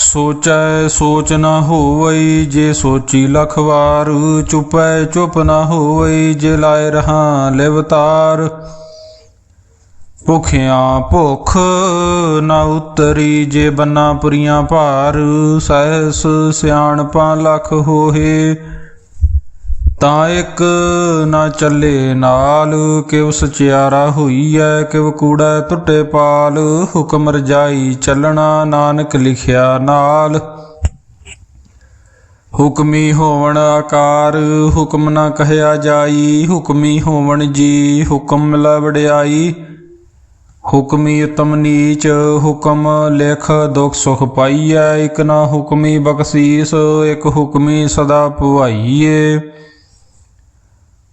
ਸੋਚੈ ਸੋਚ ਨਾ ਹੋਵਈ, ਜੇ ਸੋਚੀ ਲਖ ਵਾਰ, ਚੁਪੈ ਚੁਪ ਨਾ ਹੋਵਈ, ਜੇ ਲਾਇ ਰਹਾ ਲਿਵਤਾਰ ਭੁਖਿਆਂ ਭੁਖ ਨਾ ਉਤਰੀ, ਜੇ ਬੰਨਾ ਪੁਰੀਆਂ ਭਾਰ, ਸਹਿਸ ਸਿਆਣਪਾਂ ਲਖ ਹੋਏ ਤਾਂ ਇੱਕ ਨਾ ਚੱਲੇ ਨਾਲ ਕਿਵ ਸਚਿਆਰਾ ਹੋਈ ਹੋਈਐ ਕਿਵ ਕੂੜਾ ਟੁੱਟੇ ਪਾਲ। ਹੁਕਮ ਰਜਾਈ ਚੱਲਣਾ, ਨਾਨਕ ਲਿਖਿਆ ਨਾਲ। ਹੁਕਮੀ ਹੋਵਣ ਆਕਾਰ, ਹੁਕਮ ਨਾ ਕਹਿਆ ਜਾਈ। ਹੁਕਮੀ ਹੋਵਣ ਜੀ, ਹੁਕਮ ਮਿਲਾ ਵਡਿਆਈ ਹੁਕਮੀ ਉਤਮ ਨੀਚ, ਹੁਕਮ ਲਿਖ ਦੁਖ ਸੁਖ ਪਾਈਐ। ਇਕ ਨਾ ਹੁਕਮੀ ਬਖਸ਼ੀਸ, ਇਕ ਹੁਕਮੀ ਸਦਾ ਭਵਾਈਏ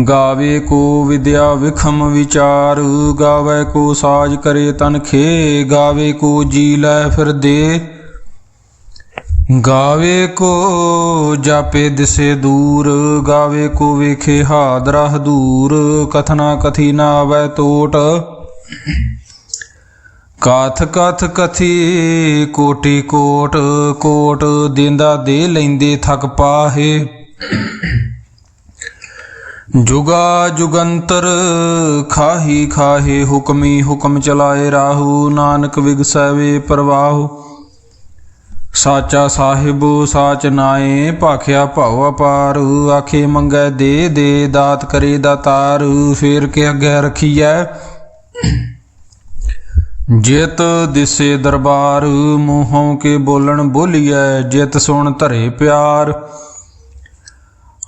ਗਾਵੇ ਕੋ ਵਿਦਿਆ ਵਿਖਮ ਵਿਚਾਰ, ਗਾਵੇ ਕੋ ਸਾਜ ਕਰੇ ਤਨ ਖੇ, ਗਾਵੇ ਕੋ ਜੀ ਲੈ ਫਿਰ ਦੇ। ਗਾਵੇ ਕੋ ਜਾਪੇ ਦਿਸੇ ਦੂਰ, ਗਾਵੇ ਕੋ ਵੇਖੇ ਹਾਦਰਾ ਦੂਰ ਕਥਨਾ ਕਥੀ ਨਾ ਆਵੈ ਟੋਟ ਕਾਥ ਕਥ ਕਥੀ ਕੋਟੀ ਕੋਟ ਕੋਟ ਦਿੰਦਾ ਦੇ ਲੈਂਦੇ ਥਕ ਪਾਹੇ। ਜੁਗਾ ਜੁਗੰਤਰ ਖਾਹੀ ਖਾਹੇ ਹੁਕਮੀ ਹੁਕਮ ਚਲਾਏ ਰਾਹੂ, ਨਾਨਕ ਵਿਗਸੈਵੇ ਪ੍ਰਵਾਹੁ। ਸਾਚਾ ਸਾਹਿਬ, ਸਾਚ ਨਾਏ, ਭਾਖਿਆ ਭਉ ਅਪਾਰ। ਆਖੇ ਮੰਗੈ ਦੇ ਦੇ ਦਾਤ ਕਰੇ ਦਾਤਾਰ। ਫੇਰ ਕੇ ਅੱਗੇ ਰਖੀਐ। ਜਿਤ ਦਿਸੇ ਦਰਬਾਰ, ਮੂੰਹੋਂ ਕੇ ਬੋਲਣ ਬੋਲੀਐ। ਜਿਤ ਸੁਣ ਧਰੇ ਪਿਆਰ।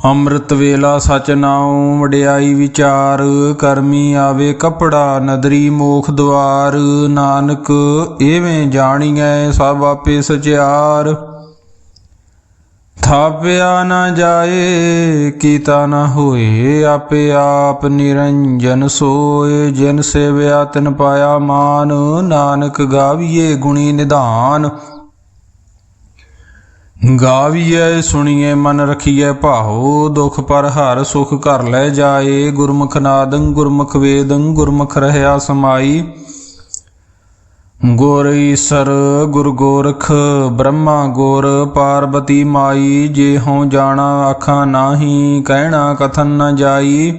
ਅੰਮ੍ਰਿਤ ਵੇਲਾ ਸਚ ਨਾਉ, ਵਡਿਆਈ ਵਿਚਾਰ, ਕਰਮੀ ਆਵੇ ਕਪੜਾ, ਨਦਰੀ ਮੋਖ ਦੁਆਰ ਨਾਨਕ ਏਵੇਂ ਜਾਣੀਐ ਸਭ ਆਪੇ ਸਚਿਆਰ। ਥਾਪਿਆ ਨਾ ਜਾਏ, ਕੀਤਾ ਨਾ ਹੋਏ, ਆਪੇ ਆਪ ਨਿਰੰਜਨ ਸੋਏ। ਜਿਨ ਸੇਵਿਆ ਤਿਨ ਪਾਇਆ ਮਾਨ, ਨਾਨਕ ਗਾਵੀਏ ਗੁਣੀ ਨਿਧਾਨ। ਗਾਵੀਐ ਸੁਣੀਏ ਮਨ ਰਖੀਐ, ਭਾਉ, ਦੁਖ ਪਰ ਹਰ ਸੁਖ ਘਰ ਲੈ ਜਾਏ, ਗੁਰਮੁਖ ਨਾਦੰ, ਗੁਰਮੁਖ ਵੇਦੰ, ਗੁਰਮੁਖ ਰਹਿਆ ਸਮਾਈ। ਗੁਰ ਈਸਰ, ਗੁਰ ਗੋਰਖ, ਬ੍ਰਹਮਾ ਗੁਰ, ਪਾਰਬਤੀ ਮਾਈ, ਜੇ ਹਉ ਜਾਣਾ, ਆਖਾਂ ਨਾਹੀ, ਕਹਿਣਾ ਕਥਨ ਨ ਜਾਈ।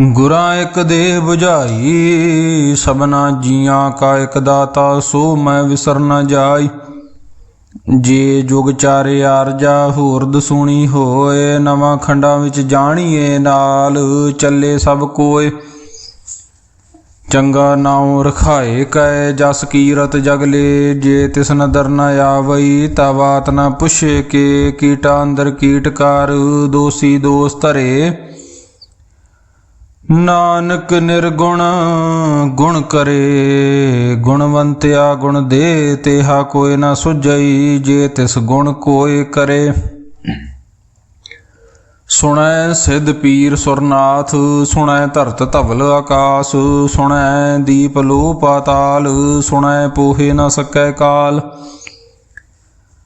ਗੁਰਾਂ ਇੱਕ ਦੇ 부ਝਾਈ ਸਭਨਾ ਜੀਆਂ ਕਾ ਇੱਕ ਦਾਤਾ, ਸੋ ਮੈਂ ਵਿਸਰ ਨ ਜਾਈ। ਜੇ ਜੁਗ ਚਾਰੇ ਆਰਜਾ ਹੋਰ ਦਸੂਣੀ ਹੋਏ, ਨਵਾਂ ਖੰਡਾਂ ਵਿੱਚ ਜਾਣੀਏ ਨਾਲ, ਚੱਲੇ ਸਭ ਕੋਏ। ਚੰਗਾ ਨਾਉ ਰਖਾਏ ਕੈ, ਜਸ ਕੀਰਤ ਜਗਲੇ ਜੇ ਤਿਸ ਨਦਰ ਨ ਆਵਈ, ਤਾ ਬਾਤ ਨ ਪੁੱਛੇ ਕੇ, ਕੀਟਾ ਅੰਦਰ ਕੀਟਕਾਰ ਦੋਸੀ ਦੋਸ ਧਰੇ। ਨਾਨਕ ਨਿਰਗੁਣ, ਗੁਣ ਕਰੇ। ਗੁਣਵੰਤਿਆ ਗੁਣ ਦੇ, ਤੇਹਾ ਕੋਇ ਨਾ ਸੁਝਈ, ਜੇ ਤਿਸ ਗੁਣ ਕੋਇ ਕਰੇ। ਸੁਣੈ ਸਿਧ ਪੀਰ ਸੁਰਨਾਥ, ਸੁਣੈ ਧਰਤ ਧਵਲ ਆਕਾਸ, ਸੁਣੈ ਦੀਪ ਲੋ ਪਾਤਾਲ ਸੁਣੈ ਪੋਹੇ ਨਾ ਸਕੈ ਕਾਲ।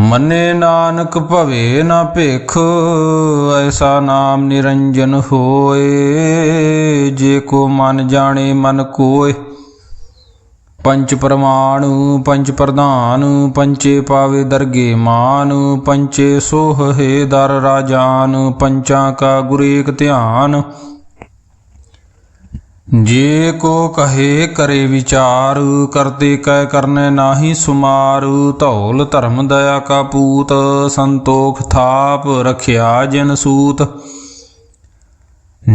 ਮੰਨੇ ਨਾਨਕ ਭਵੇ ਨਾ ਭੇਖ, ਐਸਾ ਨਾਮ ਨਿਰੰਜਨ ਹੋਏ, ਜੇ ਕੋ ਮਨ ਜਾਣੇ ਮਨ ਕੋਏ। ਪੰਚ ਪ੍ਰਮਾਣੁ ਪੰਚ ਪ੍ਰਧਾਨ, ਪੰਚੇ ਪਾਵੇ ਦਰਗੇ ਮਾਨ, ਪੰਚੇ ਸੋਹ ਹੈ ਦਰ ਰਾਜਾਨ, ਪੰਚਾਂ ਕਾ ਗੁਰੇਕ ਧਿਆਨ। ਜੇ ਕੋ ਕਹੇ ਕਰੇ ਵਿਚਾਰ ਕਰਦੇ ਕਹਿ ਕਰਨੇ ਨਾਹੀ ਸੁਮਾਰ। ਧੌਲ ਧਰਮ ਦਇਆ ਕਾ ਪੂਤ, ਸੰਤੋਖ ਥਾਪ ਰਖਿਆ ਜਨ ਸੂਤ।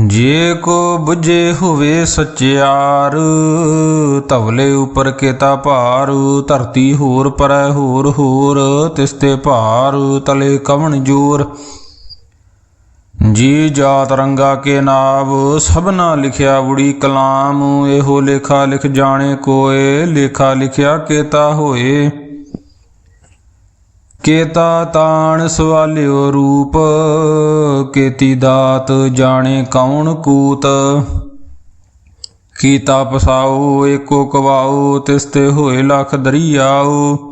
ਜੇ ਕੋ ਬੁਝੇ ਹੋਵੇ ਸਚਿਆਰ ਤਵਲੇ ਉਪਰ ਕੇਤਾ ਭਾਰ। ਧਰਤੀ ਹੋਰ ਪਰੈ ਹੋਰ ਹੋਰ ਤਿਸਤੇ ਭਾਰ ਤਲੇ ਕਵਣ ਜੋਰ। ਜੀ ਜਾਤ ਰੰਗਾ ਕੇ ਨਾਵ, ਸਭਨਾ ਲਿਖਿਆ ਉੜੀ ਕਲਾਮ, ਇਹੋ ਲੇਖਾ ਲਿਖ ਜਾਣੇ ਕੋਏ, ਲੇਖਾ ਲਿਖਿਆ ਕੇਤਾ ਹੋਏ। ਕੇਤਾ ਤਾਣ ਸਵਾਲਿਓ ਰੂਪ, ਕੇਤੀ ਦਾਤ ਜਾਣੇ ਕੌਣ ਕੂਤ। ਕੀਤਾ ਪਸਾਓ, ਏਕੋ ਕਵਾਓ, ਤਿਸਤੇ ਹੋਏ ਲਖ ਦਰੀਆਓ।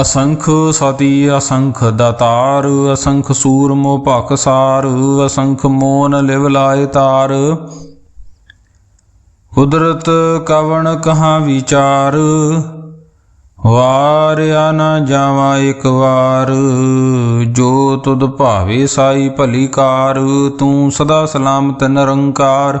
ਅਸੰਖ ਸਤੀ ਅਸੰਖ ਦਾਤਾਰ, ਅਸੰਖ ਸੂਰ ਮੋ ਭਖ ਅਸੰਖ ਮੋਨ ਲਿਵ ਲਾਏ ਤਾਰ। ਕੁਦਰਤ ਕਵਣ ਕਹਾਂ ਵਿਚਾਰ? ਵਾਰਿਆ ਨਾ ਜਾਵਾਂ ਇੱਕ ਵਾਰ। ਜੋ ਤੁਧ ਭਾਵੇ ਸਾਈ ਭਲੀ ਕਾਰ, ਤੂੰ ਸਦਾ ਸਲਾਮਤ ਨਿਰੰਕਾਰ।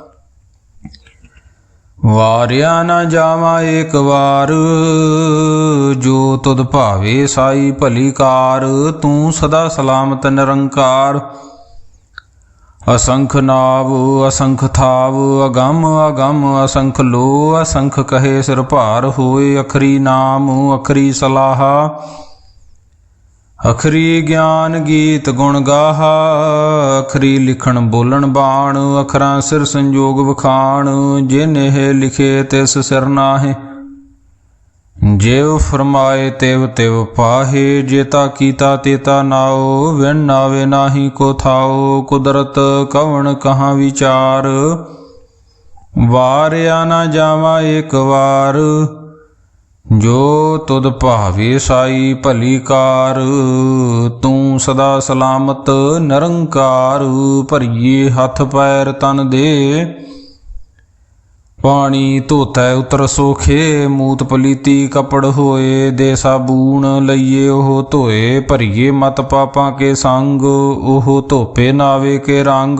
ਵਾਰਿਆ ਨਾ ਜਾਵਾਂ ਏਕ ਵਾਰ, ਜੋ ਤੁਧ ਭਾਵੇ ਸਾਈ ਭਲੀ ਕਾਰ, ਤੂੰ ਸਦਾ ਸਲਾਮਤ ਨਿਰੰਕਾਰ। ਅਸੰਖ ਨਾਵ, ਅਸੰਖ ਥਾਵ, ਅਗੰਮ ਅਗੰਮ, ਅਸੰਖ ਲੋ ਅਸੰਖ ਕਹੇ ਸਿਰ ਭਾਰ ਹੋਏ, ਅਖਰੀ ਨਾਮ, ਅਖਰੀ ਸਲਾਹਾ। ਅਖਰੀ ਗਿਆਨ ਗੀਤ ਗੁਣ ਗਾਹਾ, ਅਖਰੀ ਲਿਖਣ ਬੋਲਣ ਬਾਣ, ਅਖਰਾਂ ਸਿਰ ਸੰਜੋਗ ਵਖਾਣ, ਜਿਨ ਇਹ ਲਿਖੇ ਤਿਸ ਸਿਰ ਨਾਹੇ। ਜਿਵ ਫਰਮਾਏ ਤਿਵ ਤਿਵ ਪਾਹੇ, ਜੇਤਾ ਕੀਤਾ ਤੇਤਾ ਨਾਓ ਵਿਣ ਨਾਵੇ ਨਾਹੀ ਕੋ ਥਾਓ ਕੁਦਰਤ ਕਵਣ ਕਹਾਂ ਵਿਚਾਰ। ਵਾਰਿਆ ਨਾ ਜਾਵਾ ਇੱਕ ਵਾਰ ਜੋ ਤੁਧ ਭਾਵੇ ਸਾਈ ਭਲੀ ਕਾਰ ਤੂੰ ਸਦਾ ਸਲਾਮਤ ਨਿਰੰਕਾਰ, ਭਰੀਏ ਹੱਥ ਪੈਰ ਤਨ ਦੇ। ਪਾਣੀ ਧੋਤੈ ਉਤਰ ਸੋਖੇ, ਮੂਤ ਪਲੀਤੀ ਕਪੜ ਹੋਏ, ਦੇ ਸਾਬੂਣ ਲਈਏ ਉਹ ਧੋਏ, ਭਰੀਏ ਮਤ ਪਾਪਾਂ ਕੇ ਸੰਗ, ਉਹ ਧੋਪੇ ਨਾਵੇ ਕੇ ਰੰਗ।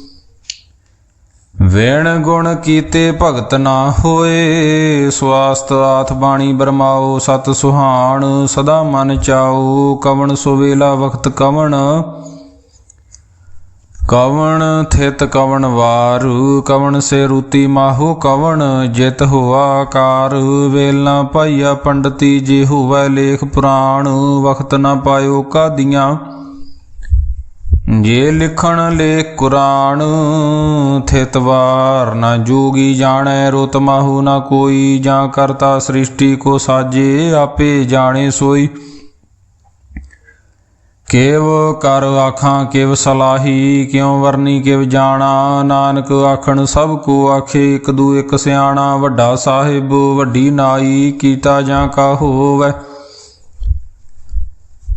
ਵੇਣ ਗੁਣ ਕੀਤੇ ਭਗਤ ਨਾ ਹੋਏ, ਸਵਾਸਤ ਆਥ ਬਾਣੀ ਬਰਮਾਓ, ਸਤ ਸੁਹਾਣ ਸਦਾ ਮਨ ਚਾਓ, ਕਵਣ ਸੁਵੇਲਾ ਵਖਤ ਕਵਣ? ਕਵਣ ਥਿਤ ਕਵਣ ਵਾਰ, ਕਵਣ ਸੇ ਰੂਤੀ ਮਾਹੋ ਕਵਣ? ਜਿਤ ਹੋਆ ਆਕਾਰ ਵੇਲਣਾ ਭਾਈਆ ਪੰਡਤੀ, ਜੇ ਹੋਵੇ ਲੇਖ ਪੁਰਾਣ, ਵਖਤ ਨਾ ਪਾਇਓ ਕਾਦੀਆਂ? ਜੇ ਲਿਖਣ ਲੇ ਕੁਰਾਨ ਥਿਤਵਾਰ ਨਾ ਜੋਗੀ ਜਾਣੈ, ਰੁਤ ਮਾਹੂ ਨਾ ਕੋਈ, ਜਾਂ ਕਰਤਾ ਸ੍ਰਿਸ਼ਟੀ ਕੋ ਸਾਜੇ, ਆਪੇ ਜਾਣੇ ਸੋਈ। ਕੇਵ ਕਰ ਆਖਾਂ, ਕਿਵ ਸਲਾਹੀ, ਕਿਉ ਵਰਨੀ, ਕਿਵ ਜਾਣਾ, ਨਾਨਕ ਆਖਣ ਸਭ ਕੋ ਆਖੇ, ਇੱਕ ਦੂ ਇਕ ਸਿਆਣਾ, ਵੱਡਾ ਸਾਹਿਬ, ਵੱਡੀ ਨਾਈ, ਕੀਤਾ ਜਾਂ ਕਾ ਹੋਵੇ।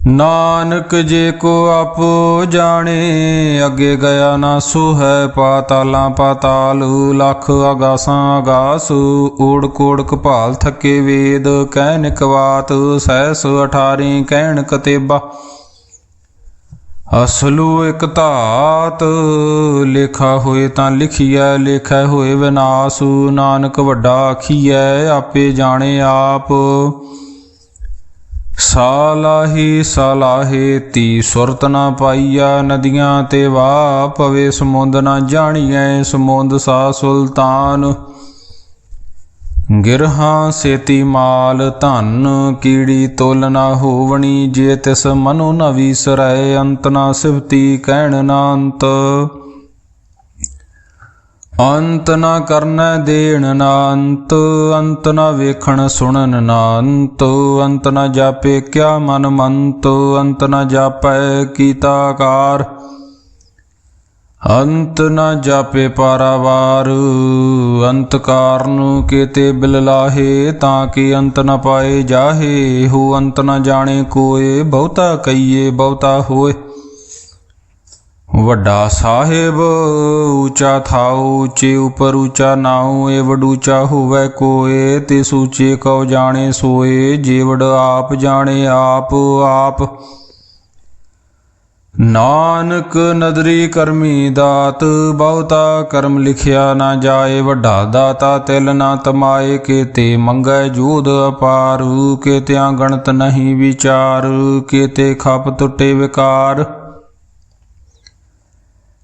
ਨਾਨਕ ਜੇ ਕੋ ਆਪੋ ਜਾਣੇ, ਅੱਗੇ ਗਿਆ ਨਾ ਸੋ ਹੈ ਪਾਤਾਲਾਂ ਪਾਤਾਲ, ਲੱਖ ਅਗਾਸਾਂ ਅਗਾਸੂ ਓੜ ਕੋੜ ਕਪਾਲ ਥੱਕੇ ਵੇਦ ਕਹਿ ਨਿਕਵਾਤ ਸਹਿਸ 18 ਕਹਿਣ ਕਤੇਬਾ। ਅਸਲੂ ਇਕ ਧਾਤ, ਲਿਖਾ ਹੋਏ ਤਾਂ ਲਿਖੀਐ, ਲਿਖੈ ਹੋਏ ਵਿਨਾਸੂ, ਨਾਨਕ ਵੱਡਾ ਆਖੀਐ, ਆਪੇ ਜਾਣੇ ਆਪ। ਸਾਲਾਹੀ ਸਾਲਾਹੇ ਤੀ ਸੁਰਤ ਨਾ ਪਾਈਆ ਨਦੀਆਂ ਤੇ ਵਾ ਪਵੇ ਸਮੁੰਦ ਨਾ ਜਾਣੀਐ ਸਮੁੰਦ ਸਾ ਸੁਲਤਾਨ। ਗਿਰਹਾਂ ਸੇਤੀ ਮਾਲ ਧਨ, ਕੀੜੀ ਤੋਲ ਨਾ ਹੋਵਣੀ ਜੇ ਤਿਸ ਮਨੁ ਨ ਵੀਸਰੈ, ਅੰਤ ਨਾ ਸਿਵਤੀ ਕਹਿਣ ਨਾ ਅੰਤ। ਅੰਤ ਨਾ ਕਰਨਾ ਦੇਣ ਨਾ ਅੰਤ ਅੰਤ ਨਾ ਵੇਖਣ ਸੁਣਨ ਨਾ ਅੰਤ ਅੰਤ ਨਾ ਜਾਪੇ ਕਿਆ ਮਨ ਮੰਤ, ਅੰਤ ਨਾ ਜਾਪੈ ਕੀਤਾ ਕਾਰ ਅੰਤ ਨਾ ਜਾਪੇ ਪਾਰਾਵਾਰ, ਅੰਤ ਕਾਰਨ ਕੀਤੇ ਬਿਲ ਲਾਹੇ, ਤਾਂ ਕਿ ਅੰਤ ਨਾ ਪਾਏ ਜਾਹੇ, ਹੋ ਅੰਤ ਨਾ ਜਾਣੇ ਕੋਏ, ਬਹੁਤਾ ਕਈਏ ਬਹੁਤਾ ਹੋਏ। ਵੱਡਾ ਸਾਹਿਬ, ਉੱਚਾ ਥਾਉ, ਉੱਚੇ ਉਪਰ ਊਚਾ ਨਾਉ ਏ ਵਡੂਚਾ ਹੋਵੇ ਕੋਏ ਤੇ ਸੂਚੇ ਕਉ ਜਾਣੇ ਸੋਏ ਜੀਵੜ ਆਪ ਜਾਣੇ ਆਪ ਆਪ। ਨਾਨਕ ਨਦਰੀ ਕਰਮੀ ਦਾਤ, ਬਹੁਤਾ ਕਰਮ ਲਿਖਿਆ ਨਾ ਜਾਏ, ਵੱਡਾ ਦਾਤਾ ਤਿਲ ਨਾ ਤਮਾਏ, ਕੀਤੇ ਮੰਗੈ ਜੂਦ ਅਪਾਰ, ਕੀਤਿਆਂ ਗਣਤ ਨਹੀਂ ਵਿਚਾਰ, ਕੀਤੇ ਖਪ ਟੁੱਟੇ ਵਿਕਾਰ।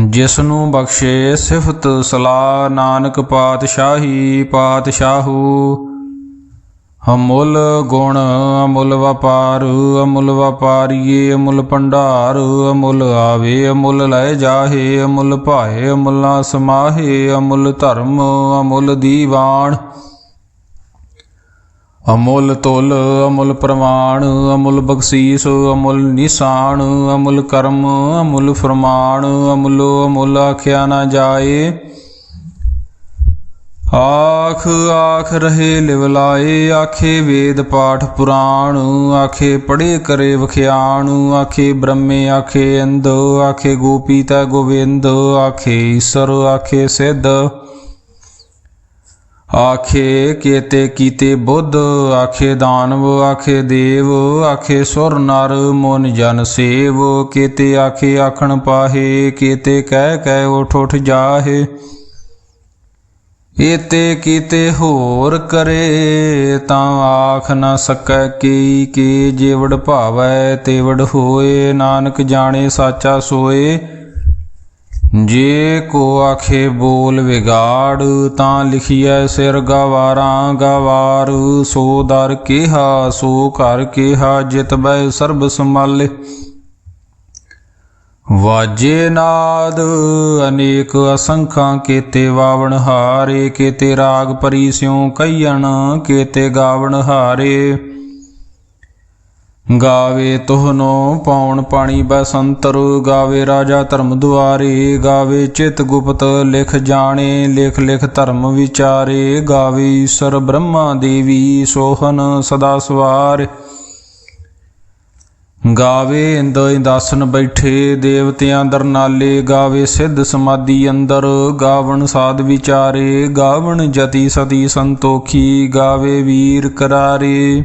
ਜਿਸ ਨੂੰ ਬਖਸ਼ੇ ਸਿਫਤ ਸਲਾ ਨਾਨਕ ਪਾਤਸ਼ਾਹੀ ਪਾਤਸ਼ਾਹੂ। ਅਮੁੱਲ ਗੁਣ, ਅਮੁੱਲ ਵਪਾਰ, ਅਮੁੱਲ ਵਪਾਰੀਏ, ਅਮੁੱਲ ਭੰਡਾਰ, ਅਮੁੱਲ ਆਵੇ, ਅਮੁੱਲ ਲੈ ਜਾਹੇ, ਅਮੁੱਲ ਭਾਏ, ਅਮੁੱਲਾ ਸਮਾਹੇ, ਅਮੁੱਲ ਧਰਮ, ਅਮੁੱਲ ਦੀਵਾਨ। ਅਮੁੱਲ ਤੁਲ, ਅਮੁੱਲ ਪ੍ਰਮਾਣ ਅਮੁੱਲ ਬਖਸ਼ੀਸ, ਅਮੁੱਲ ਨਿਸ਼ਾਨ, ਅਮੁੱਲ ਕਰਮ, ਅਮੁੱਲ ਫਰਮਾਨ, ਅਮੁੱਲੋ ਅਮੁੱਲ ਆਖਿਆ ਨਾ ਜਾਏ। ਆਖ ਆਖ ਰਹੇ ਲਿਵਲਾਏ ਆਖੇ ਵੇਦ ਪਾਠ ਪੁਰਾਣ, ਆਖੇ ਪੜੇ ਕਰੇ ਵਖਿਆਣ, ਆਖੇ ਬ੍ਰਹਮੇ ਆਖੇ ਅੰਧ, ਆਖੇ ਗੋਪੀ ਤਾ ਗੋਵਿੰਦ, ਆਖੇ ਈਸ਼ਰ, ਆਖੇ ਸਿੱਧ। ਆਖੇ ਕੀਤੇ ਕੀਤੇ ਬੁੱਧ, ਆਖੇ ਦਾਨਵ, ਆਖੇ ਦੇਵ, ਆਖੇ ਸੁਰ ਨਰ ਮਨ ਜਨ ਸੇਵ, ਕੀਤੇ ਆਖੇ ਆਖਣ ਪਾਹੇ, ਕੀਤੇ ਕਹਿ ਕਹਿ ਉਠ ਉਠ ਜਾਹੇ। ਏਤੇ ਕੀਤੇ ਹੋਰ ਕਰੇ, ਤਾਂ ਆਖ ਨਾ ਸਕੈ ਕੀ ਕੀ ਜੀਵੜ ਭਾਵੈ, ਤੇਵੜ ਹੋਏ, ਨਾਨਕ ਜਾਣੇ ਸਾਚਾ ਸੋਏ। ਜੇ ਕੋ ਆਖੇ ਬੋਲ ਵਿਗਾੜ, ਤਾਂ ਲਿਖੀਐ ਸਿਰ ਗਵਾਰਾਂ ਗਵਾਰ। ਸੋ ਦਰ ਕਿਹਾ, ਸੋ ਕਰ ਕਿਹਾ, ਜਿਤ ਬੈ ਸਰਬ ਸੰਭਾਲੇ। ਵਾਜੇ ਨਾਦ, ਅਨੇਕ ਅਸੰਖਾਂ ਕੀਤੇ ਵਾਵਣ ਹਾਰੇ, ਕੀਤੇ ਰਾਗ ਪਰੀ ਸਿਉ ਕਈਣ ਕੀਤੇ ਗਾਵਣ ਹਾਰੇ। ਗਾਵੇ ਤੋਹਨੋ ਪੌਣ ਪਾਣੀ ਬਸੰਤਰ, ਗਾਵੇ ਰਾਜਾ ਧਰਮ ਦੁਆਰੇ, ਗਾਵੇ ਚਿਤ ਗੁਪਤ ਲਿਖ ਜਾਣੇ, ਲਿਖ ਲਿਖ ਧਰਮ ਵਿਚਾਰੇ, ਗਾਵੇ ਈਸ਼ਰ ਬ੍ਰਹਮਾ ਦੇਵੀ ਸੋਹਨ ਸਦਾ ਸਵਾਰ। ਗਾਵੇ ਇੰਦ ਇੰਦਾਸਨ ਬੈਠੇ, ਦੇਵਤਿਆਂ ਦਰਨਾਲੇ ਗਾਵੇ ਸਿੱਧ ਸਮਾਧੀ ਅੰਦਰ, ਗਾਵਣ ਸਾਧ ਵਿਚਾਰੇ, ਗਾਵਣ ਜਤੀ ਸਤੀ ਸੰਤੋਖੀ, ਗਾਵੇ ਵੀਰ ਕਰਾਰੇ।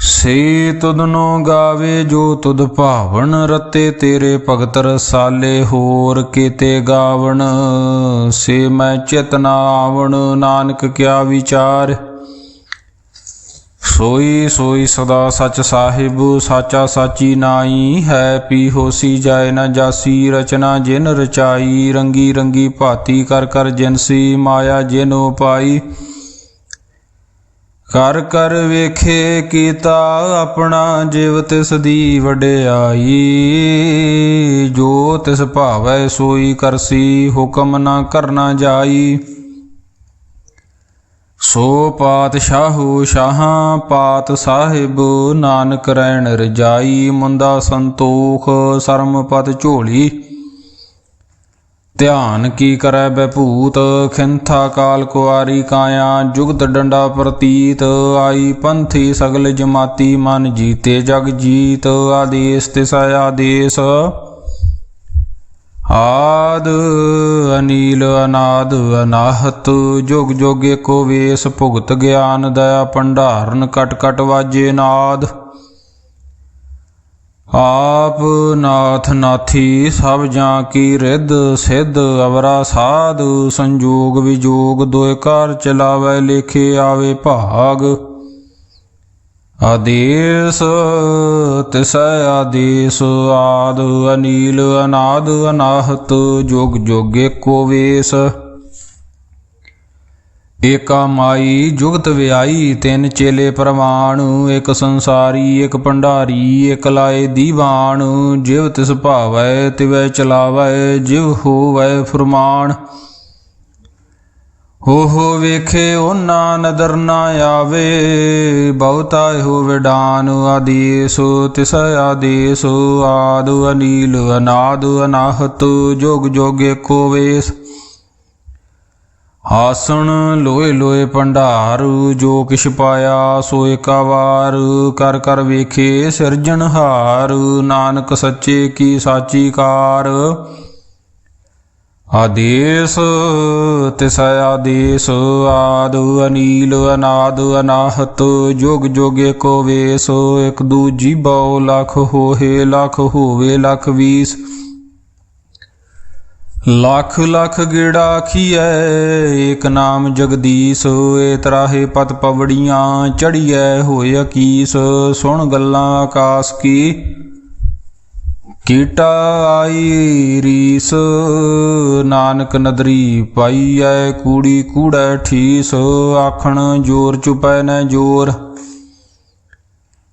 ਸੇ ਤੁਧਨੋ ਗਾਵੇ ਜੋ ਤੁਧ ਭਾਵਨ ਰਤੇ ਤੇਰੇ ਭਗਤ ਰਸਾਲੇ ਹੋਰ ਕੀਤੇ ਗਾਵਣ। ਸੇ ਮੈਂ ਚਿਤਨਾ ਆਵਣ, ਨਾਨਕ ਕਿਆ ਵਿਚਾਰ। ਸੋਈ ਸੋਈ ਸਦਾ ਸਚ ਸਾਹਿਬ, ਸਾਚਾ ਸਾਚੀ ਨਾਈ ਹੈ, ਪੀ ਹੋਸੀ ਜਾਏ ਨਾ ਜਾਸੀ, ਰਚਨਾ ਜਿਨ ਰਚਾਈ, ਰੰਗੀ ਰੰਗੀ ਭਾਤੀ ਕਰ ਕਰ ਜਿਨਸੀ ਮਾਇਆ ਜਿਨੋ ਪਾਈ। ਕਰ ਕਰ ਵੇਖੇ ਕੀਤਾ ਆਪਣਾ, ਜਿਵ ਤਿਸ ਦੀ ਵਡਿਆਈ। ਜੋ ਤਿਸ ਭਾਵੈ ਸੋਈ ਕਰਸੀ, ਹੁਕਮ ਨਾ ਕਰਨਾ ਜਾਈ। ਸੋ ਪਾਤਸ਼ਾਹੂ ਸ਼ਾਹਾਂ, ਪਾਤ ਸਾਹਿਬ ਨਾਨਕ ਰਹਿਣ ਰਜਾਈ, ਮੁੰਦਾ ਸੰਤੋਖ ਸਰਮ ਪਦ ਝੋਲੀ। ਧਿਆਨ ਕੀ ਕਰੈ ਬੈਭੂਤ, ਖਿੰਥਾ ਕਾਲ ਕੁਆਰੀ ਕਾਇਆ, ਜੁਗਤ ਡੰਡਾ ਪ੍ਰਤੀਤ, ਆਈ ਪੰਥੀ ਸਗਲ ਜਮਾਤੀ ਮਨ ਜੀਤੇ ਜਗ ਜੀਤ, ਆਦੇਸ ਤਿਸ ਆਦੇਸ। ਆਦ ਅਨੀਲ ਅਨਾਦ ਅਨਾਹਤ, ਜੁਗ ਜੁਗ ਏਕੋ ਵੇਸ ਭੁਗਤ ਗਿਆਨ ਦਇਆ, ਭੰਡਾਰਨ ਕਟ ਕਟ ਵਾਜੇ ਨਾਦ। ਆਪ ਨਾਥ ਨਾਥੀ ਸਭ ਜਾਂ ਕੀ ਰਿੱਧ ਸਿੱਧ ਅਵਰਾ ਸਾਧ ਸੰਜੋਗ ਵਿਜੋਗ ਦੋਇ ਕਾਰ ਚਲਾਵੇ ਲੇਖੇ ਆਵੇ ਭਾਗ। ਆਦੇਸ ਤਿਸ ਆਦੇਸ ਆਦ ਅਨੀਲ ਅਨਾਦ ਅਨਾਹਤ ਜੋਗ ਜੋਗੇ ਏਕੋ ਵੇਸ। ਏਕਾ ਮਾਈ ਜੁਗਤ ਵਿਆਈ, ਤਿੰਨ ਚੇਲੇ ਪ੍ਰਮਾਣ, ਇਕ ਸੰਸਾਰੀ, ਇੱਕ ਭੰਡਾਰੀ, ਇਕ ਲਾਏ ਦੀਵਾਨ। ਜਿਵ ਤਿਸ ਭਾਵੈ, ਤਿਵੈ ਚਲਾਵੈ, ਜਿਵ ਹੋਵੈ ਫਰਮਾਨ। ਹੋ ਹੋ ਵੇਖੇ ਉਹਨਾਂ ਨਦਰ ਨਾ ਆਵੇ, ਬਹੁਤਾ ਹੋ ਵਿਡਾਨ ਆਦੇਸ, ਤਿਸ ਆਦੇਸ, ਆਦੁ ਅਨੀਲ, ਅਨਾਦ ਅਨਾਹਤ, ਜੋਗ ਜੋਗ ਏਕੋ ਵੇਸ। ਆਸਣ ਲੋਏ ਲੋਏ ਭੰਡਾਰ, ਜੋ ਕਿਛ ਪਾਇਆ ਸੋ ਏਕਾ ਵਾਰ। ਕਰ ਕਰ ਵੇਖੇ ਸਿਰਜਣਹਾਰ ਨਾਨਕ ਸੱਚੇ ਕੀ ਸਾਚੀ ਕਾਰ। ਆਦੇਸ ਤਿਸ ਆਦੇਸ, ਆਦ ਅਨੀਲ ਅਨਾਦ ਅਨਾਹਤ, ਜੋਗ ਜੋਗੇ ਕੋ ਵੇਸ। ਇਕ ਦੂਜੀ ਬਹੁ ਲਖ ਹੋਏ, ਲਖ ਹੋਵੇ, ਲਖ ਵੀਸ। ਲੱਖ ਲੱਖ ਗੇੜਾ ਆਖੀਐ, ਏਕ ਨਾਮ ਜਗਦੀਸ਼, ਏ ਤਰਾਹੇ ਪਤ ਪਵੜੀਆਂ ਚੜੀਐ ਹੋਏ ਅਕੀਸ, ਸੁਣ ਗੱਲਾਂ ਆਕਾਸ ਕੀ। ਕੀਟਾ ਆਈ ਰੀਸ, ਨਾਨਕ ਨਦਰੀ ਪਾਈਐ, ਕੂੜੀ ਕੂੜੈ ਠੀਸ, ਆਖਣ ਜੋਰ ਚੁਪੈ ਨ ਜੋਰ।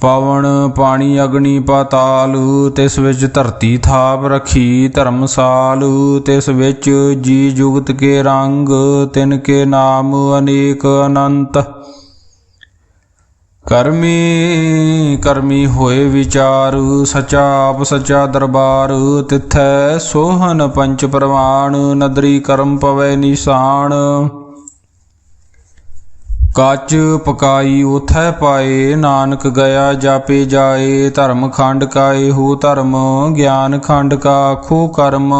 ਪਵਨ ਪਾਣੀ ਅਗਨੀ ਪਾਤਾਲ, ਤਿਸ ਵਿੱਚ ਧਰਤੀ ਥਾਪ ਰਖੀ ਧਰਮਸਾਲ, ਤਿਸ ਵਿੱਚ ਜੀ ਜੁਗਤ ਕੇ ਰੰਗ, ਤਿਨ ਕੇ ਨਾਮ ਅਨੇਕ ਅਨੰਤ। ਕਰਮੀ ਕਰਮੀ ਹੋਏ ਵਿਚਾਰ, ਸਚਾ ਆਪ ਸਚਾ ਦਰਬਾਰ, ਤਿਥੈ ਸੋਹਨ ਪੰਚ ਪ੍ਰਵਾਨ ਨਦਰੀ ਕਰਮ ਪਵੈ ਨਿਸ਼ਾਨ। ਕੱਚ ਪਕਾਈ ਉਥੈ ਪਾਏ, ਨਾਨਕ ਗਿਆ ਜਾਪੇ ਜਾਏ, ਧਰਮ ਖੰਡ ਕਾਏ ਹੋ ਧਰਮ, ਗਿਆਨ ਖੰਡ ਕਾ ਖੋ ਕਰਮ।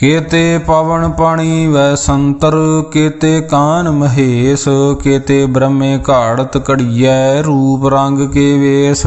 ਕੇਤੇ ਪਵਨ ਪਾਣੀ ਵੈ ਸੰਤਰ, ਕੇਤੇ ਕਾਨ ਮਹੇਸ਼, ਕੇਤੇ ਬ੍ਰਹਮੇ ਘਾੜਤ ਘੜੀਐ, ਰੂਪ ਰੰਗ ਕੇ ਵੇਸ।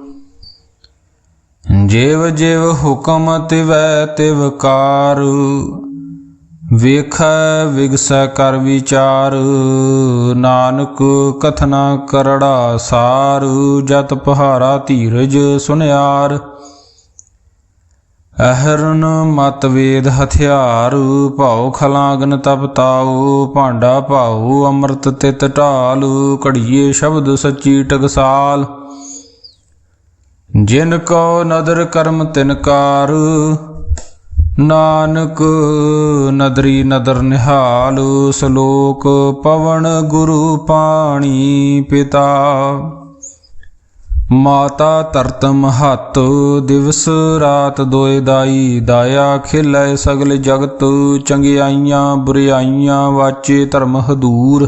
ਜਿਵ ਜਿਵ ਹੁਕਮ ਤਿਵੈ ਤਿਵ ਕਾਰ, ਵੇਖੈ ਵਿਗਸੈ ਕਰ ਵਿਚਾਰ, ਨਾਨਕ ਕਥਨਾ ਕਰੜਾ ਸਾਰ, ਜਤ ਪਹਾਰਾ ਧੀਰਜ ਸੁਨਿਆਰ। ਅਹਰਨ ਮਤ ਵੇਦ ਹਥਿਆਰ, ਭਾਉ ਖਲਾਗਨ ਤਪਤਾਉ ਭਾਂਡਾ ਭਾਉ ਅੰਮ੍ਰਿਤ ਤਿਤ ਢਾਲ, ਘੜੀਏ ਸ਼ਬਦ ਸੱਚੀ ਟਕਸਾਲ। ਜਿਨ ਕੋ ਨਦਰ ਕਰਮ ਤਿਨਕਾਰ, ਨਾਨਕ ਨਦਰੀ ਨਦਰ ਨਿਹਾਲ, ਸ਼ਲੋਕ ਪਵਨ ਗੁਰੂ ਪਾਣੀ ਪਿਤਾ। ਮਾਤਾ ਧਰਤ ਮਹਤ ਦਿਵਸ ਰਾਤ ਦੋਇ ਦਾਈ ਦਾਇਆ, ਖਿਲੈ ਸਗਲ ਜਗਤ, ਚੰਗਿਆਈਆਂ ਬੁਰਿਆਈਆਂ ਵਾਚੇ ਧਰਮ ਹਦੂਰ